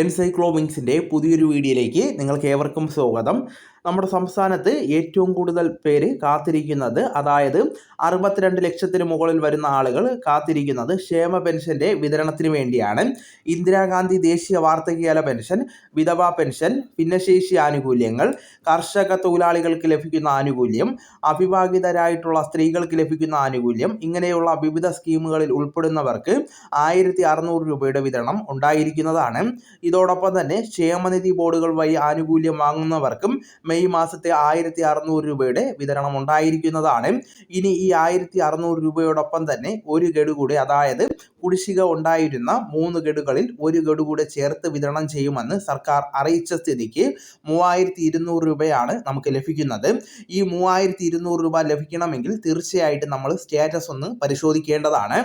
എൻസൈക്ലോമിങ്സിന്റെ പുതിയൊരു വീഡിയോയിലേക്ക് നിങ്ങൾക്ക് ഏവർക്കും സ്വാഗതം. നമ്മുടെ സംസ്ഥാനത്ത് ഏറ്റവും കൂടുതൽ പേര് കാത്തിരിക്കുന്നത് അതായത് അറുപത്തിരണ്ട് ലക്ഷത്തിന് മുകളിൽ വരുന്ന ആളുകൾ കാത്തിരിക്കുന്നത് ക്ഷേമ പെൻഷന്റെ വിതരണത്തിന് വേണ്ടിയാണ്. ഇന്ദിരാഗാന്ധി ദേശീയ വാർദ്ധക്യകാല പെൻഷൻ വിധവാ പെൻഷൻ ഭിന്നശേഷി ആനുകൂല്യങ്ങൾ കർഷക തൊഴിലാളികൾക്ക് ലഭിക്കുന്ന ആനുകൂല്യം അവിവാഹിതരായിട്ടുള്ള സ്ത്രീകൾക്ക് ലഭിക്കുന്ന ആനുകൂല്യം ഇങ്ങനെയുള്ള വിവിധ സ്കീമുകളിൽ ഉൾപ്പെടുന്നവർക്ക് ആയിരത്തി അറുന്നൂറ് രൂപയുടെ വിതരണം ഉണ്ടായിരിക്കുന്നതാണ്. ഇതോടൊപ്പം തന്നെ ക്ഷേമനിധി ബോർഡുകൾ വഴി ആനുകൂല്യം വാങ്ങുന്നവർക്കും മെയ് മാസത്തെ ആയിരത്തി അറുന്നൂറ് രൂപയുടെ വിതരണം ഉണ്ടായിരിക്കുന്നതാണ്. ഇനി ഈ ആയിരത്തി അറുന്നൂറ് രൂപയോടൊപ്പം തന്നെ ഒരു ഗഡു കൂടി അതായത് കുടിശ്ശിക ഉണ്ടായിരുന്ന മൂന്ന് ഗഡുകളിൽ ഒരു ഗഡു കൂടെ ചേർത്ത് വിതരണം ചെയ്യുമെന്ന് സർക്കാർ അറിയിച്ച സ്ഥിതിക്ക് മൂവായിരത്തി ഇരുന്നൂറ് രൂപയാണ് നമുക്ക് ലഭിക്കുന്നത്. ഈ മൂവായിരത്തി ഇരുന്നൂറ് രൂപ ലഭിക്കണമെങ്കിൽ തീർച്ചയായിട്ടും നമ്മൾ സ്റ്റാറ്റസ് ഒന്ന് പരിശോധിക്കേണ്ടതാണ്.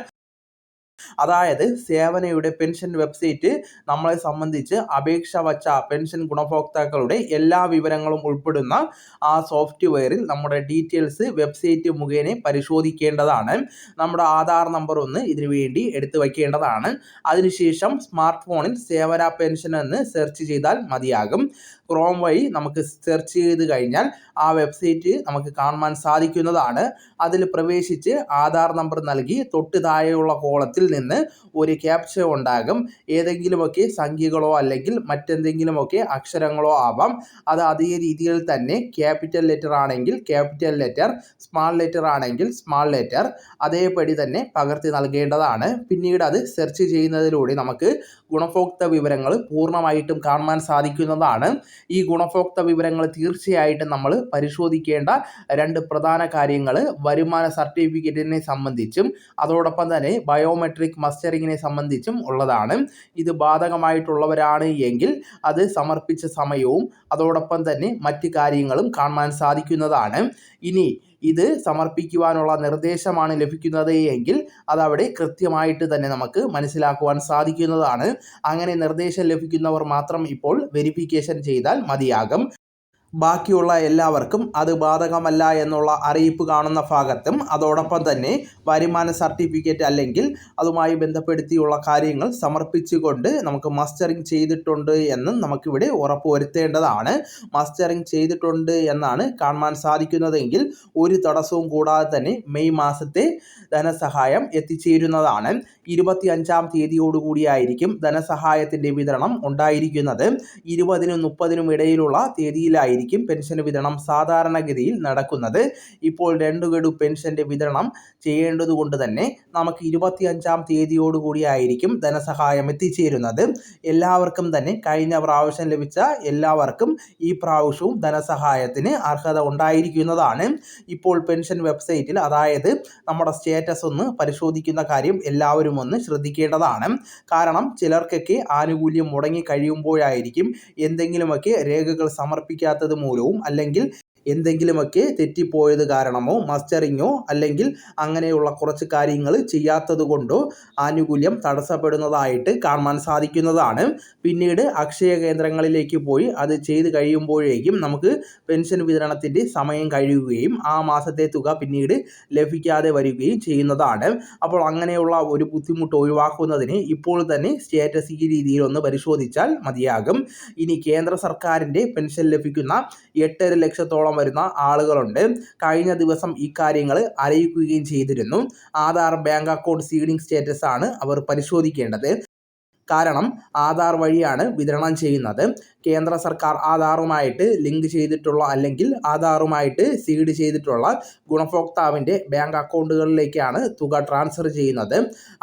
അതായത് സേവനയുടെ പെൻഷൻ വെബ്സൈറ്റ് നമ്മളെ സംബന്ധിച്ച് അപേക്ഷ വച്ച പെൻഷൻ ഗുണഭോക്താക്കളുടെ എല്ലാ വിവരങ്ങളും ഉൾപ്പെടുന്ന ആ സോഫ്റ്റ്വെയറിൽ നമ്മുടെ ഡീറ്റെയിൽസ് വെബ്സൈറ്റ് മുഖേന പരിശോധിക്കേണ്ടതാണ്. നമ്മുടെ ആധാർ നമ്പർ ഒന്ന് ഇതിനു വേണ്ടി എടുത്തു വയ്ക്കേണ്ടതാണ്. അതിനുശേഷം സ്മാർട്ട് ഫോണിൽ സേവന പെൻഷൻ എന്ന് സെർച്ച് ചെയ്താൽ മതിയാകും. ക്രോം വഴി നമുക്ക് സെർച്ച് ചെയ്ത് കഴിഞ്ഞാൽ ആ വെബ്സൈറ്റ് നമുക്ക് കാണുവാൻ സാധിക്കുന്നതാണ്. അതിൽ പ്രവേശിച്ച് ആധാർ നമ്പർ നൽകി തൊട്ട് താഴെയുള്ള കോളത്തിൽ നിന്ന് ഒരു ക്യാപ്ച ഉണ്ടാകും. ഏതെങ്കിലുമൊക്കെ സംഖ്യകളോ അല്ലെങ്കിൽ മറ്റെന്തെങ്കിലുമൊക്കെ അക്ഷരങ്ങളോ ആവാം. അത് അതേ രീതിയിൽ തന്നെ ക്യാപിറ്റൽ ലെറ്റർ ആണെങ്കിൽ ക്യാപിറ്റൽ ലെറ്റർ സ്മാൾ ലെറ്റർ ആണെങ്കിൽ സ്മാൾ ലെറ്റർ അതേപടി തന്നെ പകർത്തി നൽകേണ്ടതാണ്. പിന്നീട് അത് സെർച്ച് ചെയ്യുന്നതിലൂടെ നമുക്ക് ഗുണഭോക്ത വിവരങ്ങൾ പൂർണമായിട്ടും കാണാൻ സാധിക്കുന്നതാണ്. ഈ ഗുണഭോക്ത വിവരങ്ങൾ തീർച്ചയായിട്ടും നമ്മൾ പരിശോധിക്കേണ്ട രണ്ട് പ്രധാന കാര്യങ്ങൾ. വരുമാന സർട്ടിഫിക്കറ്റിനെ സംബന്ധിച്ചും അതോടൊപ്പം തന്നെ ബയോമെട്രിക് മസ്റ്ററിങ്ങിനെ സംബന്ധിച്ചും ഉള്ളതാണ്. ഇത് ബാധകമായിട്ടുള്ളവരാണ് എങ്കിൽ അത് സമർപ്പിച്ച സമയവും അതോടൊപ്പം തന്നെ മറ്റ് കാര്യങ്ങളും കാണാൻ സാധിക്കുന്നതാണ്. ഇനി ഇത് സമർപ്പിക്കുവാനുള്ള നിർദ്ദേശമാണ് ലഭിക്കുന്നത് എങ്കിൽ അതവിടെ കൃത്യമായിട്ട് തന്നെ നമുക്ക് മനസ്സിലാക്കുവാൻ സാധിക്കുന്നതാണ്. അങ്ങനെ നിർദ്ദേശം ലഭിക്കുന്നവർ മാത്രം ഇപ്പോൾ വെരിഫിക്കേഷൻ ചെയ്താൽ മതിയാകും. ബാക്കിയുള്ള എല്ലാവർക്കും അത് ബാധകമല്ല എന്നുള്ള അറിയിപ്പ് കാണുന്ന ഭാഗത്തും അതോടൊപ്പം തന്നെ വരുമാന സർട്ടിഫിക്കറ്റ് അല്ലെങ്കിൽ അതുമായി ബന്ധപ്പെടുത്തിയുള്ള കാര്യങ്ങൾ സമർപ്പിച്ചുകൊണ്ട് നമുക്ക് മസ്റ്ററിങ് ചെയ്തിട്ടുണ്ട് എന്നും നമുക്കിവിടെ ഉറപ്പുവരുത്തേണ്ടതാണ്. മസ്റ്ററിങ് ചെയ്തിട്ടുണ്ട് എന്നാണ് കാണാൻ സാധിക്കുന്നതെങ്കിൽ ഒരു തടസ്സവും കൂടാതെ തന്നെ മെയ് മാസത്തെ ധനസഹായം എത്തിച്ചേരുന്നതാണ്. ഇരുപത്തി അഞ്ചാം തീയതിയോടുകൂടിയായിരിക്കും ധനസഹായത്തിന്റെ വിതരണം ഉണ്ടായിരിക്കുന്നത്. ഇരുപതിനും മുപ്പതിനും ഇടയിലുള്ള തീയതിയിലായിരിക്കും ആയിരിക്കും പെൻഷൻ വിതരണം സാധാരണഗതിയിൽ നടക്കുന്നത്. ഇപ്പോൾ രണ്ടു ഗഡു പെൻഷന്റെ വിതരണം ചെയ്യേണ്ടതുകൊണ്ട് തന്നെ നമുക്ക് ഇരുപത്തി അഞ്ചാം തീയതിയോടുകൂടി ആയിരിക്കും ധനസഹായം എത്തിച്ചേരുന്നത്. എല്ലാവർക്കും തന്നെ കഴിഞ്ഞ പ്രാവശ്യം ലഭിച്ച എല്ലാവർക്കും ഈ പ്രാവശ്യവും ധനസഹായത്തിന് അർഹത ഉണ്ടായിരിക്കുന്നതാണ്. ഇപ്പോൾ പെൻഷൻ വെബ്സൈറ്റിൽ അതായത് നമ്മുടെ സ്റ്റേറ്റസ് ഒന്ന് പരിശോധിക്കുന്ന കാര്യം എല്ലാവരും ഒന്ന് ശ്രദ്ധിക്കേണ്ടതാണ്. കാരണം ചിലർക്കൊക്കെ ആനുകൂല്യം മുടങ്ങി കഴിയുമ്പോഴായിരിക്കും എന്തെങ്കിലുമൊക്കെ രേഖകൾ സമർപ്പിക്കാത്തത് മൂലവും അല്ലെങ്കിൽ എന്തെങ്കിലുമൊക്കെ തെറ്റിപ്പോയത് കാരണമോ മസ്റ്ററിങ്ങോ അല്ലെങ്കിൽ അങ്ങനെയുള്ള കുറച്ച് കാര്യങ്ങൾ ചെയ്യാത്തത് കൊണ്ടോ ആനുകൂല്യം തടസ്സപ്പെടുന്നതായിട്ട് കാണാൻ സാധിക്കുന്നതാണ്. പിന്നീട് അക്ഷയ കേന്ദ്രങ്ങളിലേക്ക് പോയി അത് ചെയ്ത് കഴിയുമ്പോഴേക്കും നമുക്ക് പെൻഷൻ വിതരണത്തിന്റെ സമയം കഴിയുകയും ആ മാസത്തെ തുക പിന്നീട് ലഭിക്കാതെ വരികയും ചെയ്യുന്നതാണ്. അപ്പോൾ അങ്ങനെയുള്ള ഒരു ബുദ്ധിമുട്ട് ഒഴിവാക്കുന്നതിന് ഇപ്പോൾ തന്നെ സ്റ്റേറ്റസ് ഈ രീതിയിൽ ഒന്ന് പരിശോധിച്ചാൽ മതിയാകും. ഇനി കേന്ദ്ര സർക്കാരിന്റെ പെൻഷൻ ലഭിക്കുന്ന എട്ടര ലക്ഷത്തോളം വരുന്ന ആളുകളുണ്ട്. കഴിഞ്ഞ ദിവസം ഈ കാര്യങ്ങൾ അറിയിക്കുകയും ചെയ്തിരുന്നു. Aadhaar bank account seeding status ആണ് അവർ പരിശോധിക്കേണ്ടത്. കാരണം ആധാർ വഴിയാണ് വിതരണം ചെയ്യുന്നത്. കേന്ദ്ര സർക്കാർ ആധാറുമായിട്ട് ലിങ്ക് ചെയ്തിട്ടുള്ള അല്ലെങ്കിൽ ആധാറുമായിട്ട് സീഡ് ചെയ്തിട്ടുള്ള ഗുണഭോക്താവിന്റെ ബാങ്ക് അക്കൗണ്ടുകളിലേക്കാണ് തുക ട്രാൻസ്ഫർ ചെയ്യുന്നത്.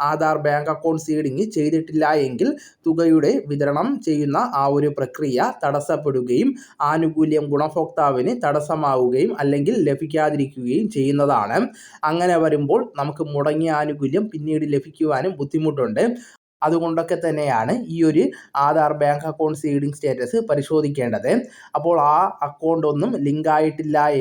ആധാർ ബാങ്ക് അക്കൗണ്ട് സീഡിങ് ചെയ്തിട്ടില്ല എങ്കിൽ തുകയുടെ വിതരണം ചെയ്യുന്ന ആ ഒരു പ്രക്രിയ തടസ്സപ്പെടുകയും ആനുകൂല്യം ഗുണഭോക്താവിന് തടസ്സമാവുകയും അല്ലെങ്കിൽ ലഭിക്കാതിരിക്കുകയും ചെയ്യുന്നതാണ്. അങ്ങനെ വരുമ്പോൾ നമുക്ക് മുടങ്ങിയ ആനുകൂല്യം പിന്നീട് ലഭിക്കുവാനും ബുദ്ധിമുട്ടുണ്ട്. അതുകൊണ്ടൊക്കെ തന്നെയാണ് ഈ ഒരു Aadhaar bank account seeding status പരിശോധിക്കേണ്ടത്. അപ്പോൾ ആ അക്കൗണ്ട് ഒന്നും ലിങ്ക്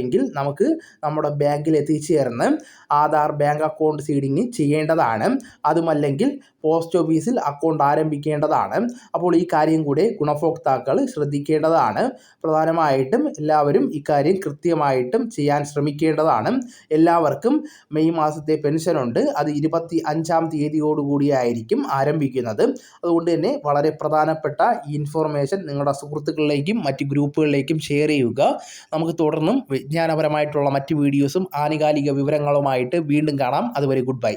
എങ്കിൽ നമുക്ക് നമ്മുടെ ബാങ്കിൽ എത്തിച്ചേർന്ന് ആധാർ ബാങ്ക് അക്കൗണ്ട് സീഡിങ് ചെയ്യേണ്ടതാണ്. അതുമല്ലെങ്കിൽ പോസ്റ്റ് ഓഫീസിൽ അക്കൗണ്ട് ആരംഭിക്കേണ്ടതാണ്. അപ്പോൾ ഈ കാര്യം കൂടെ ഗുണഭോക്താക്കൾ ശ്രദ്ധിക്കേണ്ടതാണ്. പ്രധാനമായിട്ടും എല്ലാവരും ഇക്കാര്യം കൃത്യമായിട്ടും ചെയ്യാൻ ശ്രമിക്കേണ്ടതാണ്. എല്ലാവർക്കും മെയ് മാസത്തെ പെൻഷനുണ്ട്. അത് ഇരുപത്തി അഞ്ചാം തീയതിയോടുകൂടിയായിരിക്കും ആരംഭിക്കുന്നത് അതുകൊണ്ട് തന്നെ വളരെ പ്രധാനപ്പെട്ട ഈ ഇൻഫോർമേഷൻ നിങ്ങളുടെ സുഹൃത്തുക്കളിലേക്കും മറ്റ് ഗ്രൂപ്പുകളിലേക്കും ഷെയർ ചെയ്യുക. നമുക്ക് തുടർന്നും വിജ്ഞാനപരമായിട്ടുള്ള മറ്റ് വീഡിയോസും ആനുകാലിക വിവരങ്ങളുമായിട്ട് വീണ്ടും കാണാം. അതുവരെ ഗുഡ് ബൈ